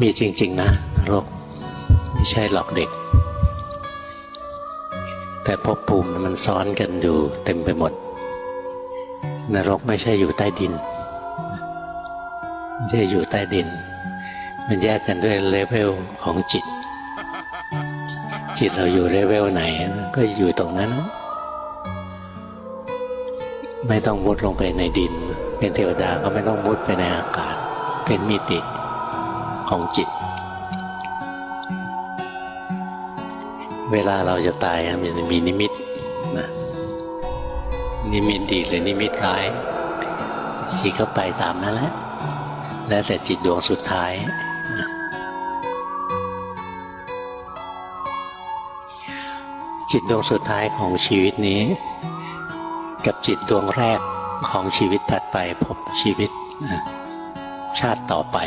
มีจริง ๆ นะนรกไม่ใช่หลอกเด็ก แต่ภพภูมิมันซ้อนกันอยู่เต็มไปหมด นรกไม่ใช่อยู่ใต้ดิน ไม่ใช่อยู่ใต้ดิน มันแยกกันด้วยเลเวลของจิต จิตเราอยู่เลเวลไหน ก็อยู่ตรงนั้น ไม่ต้องมุดลงไปในดิน เป็นเทวดาก็ไม่ต้องมุดไปในอากาศ เป็นมิติ ของจิต เวลาเราจะตายมันจะมีนิมิตนะนิมิตดีหรือนิมิตร้ายชี้เข้าไปตามนั้นแหละ แล้วแต่จิตดวงสุดท้ายจิตดวงสุดท้ายของชีวิตนี้ กับจิตดวงแรกของชีวิตถัดไปพบชีวิต ชาติต่อไป